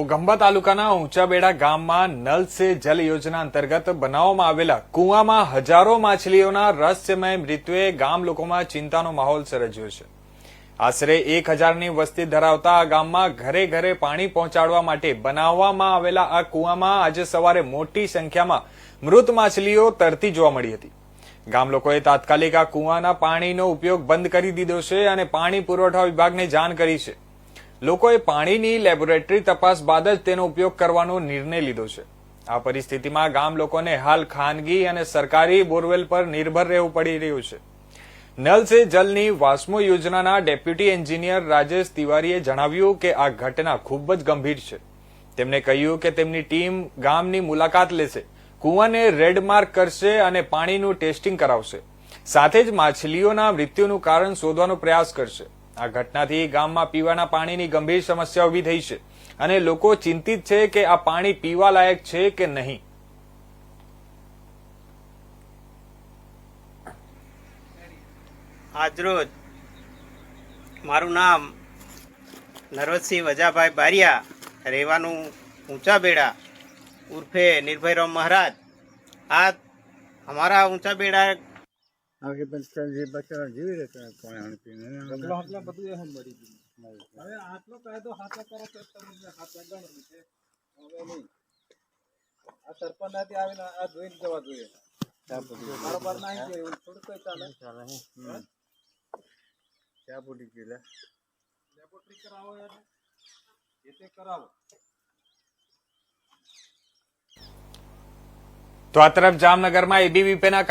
ગંબા તાલુકાના ઊંચાબેડા ગામમાં નલ સે જલ યોજના અંતર્ગત બનાવવામાં આવેલા કુવામાં હજારો માછલીઓના રહસ્યમય મૃત્યુએ ગામ લોકોમાં ચિંતાનો માહોલ સર્જ્યો છે. આશરે એક હજારની વસ્તી ધરાવતા આ ગામમાં ઘરે ઘરે પાણી પહોંચાડવા માટે બનાવવામાં આવેલા આ કુવામાં આજે સવારે મોટી સંખ્યામાં મૃત માછલીઓ તરતી જોવા મળી હતી. ગામ લોકોએ તાત્કાલિક આ કુવાના પાણીનો ઉપયોગ બંધ કરી દીધો છે અને પાણી પુરવઠા વિભાગને જાણ કરી છે. લોકોએ પાણીની લેબોરેટરી તપાસ બાદ જ તેનો ઉપયોગ કરવાનો નિર્ણય લીધો છે. આ પરિસ્થિતિમાં ગામ લોકોને હાલ ખાનગી અને સરકારી બોરવેલ પર નિર્ભર રહેવું પડી રહ્યું છે. નલ સે જલની વાસ્મો યોજનાના ડેપ્યુટી એન્જિનિયર રાજેશ તિવારીએ જણાવ્યું કે આ ઘટના ખૂબ જ ગંભીર છે. તેમણે કહ્યું કે તેમની ટીમ ગામની મુલાકાત લેશે, કુવાને રેડ માર્ક કરશે અને પાણીનું ટેસ્ટિંગ કરાવશે. સાથે જ માછલીઓના મૃત્યુનું કારણ શોધવાનો પ્રયાસ કરશે. આ ઘટનાથી ગામમાં પીવાના પાણીની ગંભીર સમસ્યા ઊભી થઈ છે અને લોકો ચિંતિત છે કે આ પાણી પીવા લાયક છે કે નહીં. આજરોજ મારું નામ નરવતસિંહ વજાભાઈ બારિયા, રહેવાનું ઊંચા બેડા ઉર્ફે નિર્ભયરામ મહારાજ. આ અમારા ઊંચા આગે બચ્ચા જે બચ્ચા જીવી રહેતા કોણ મરી ગયું હવે આટલો કાયદો હાથે કરો તો તમને હાથા ગણ છે. હવે નહીં. આ સરપંચ આથી આવીને આ જોઈને જવા જોઈએ. બરોબર ના કે થોડું કઈ ચાલે. ચા પૂટી ગયેલા લેબોરેટરી કરાવો યાર એ તે કરાવો. તો આ તરફ જામનગરમાં એબીવીપીના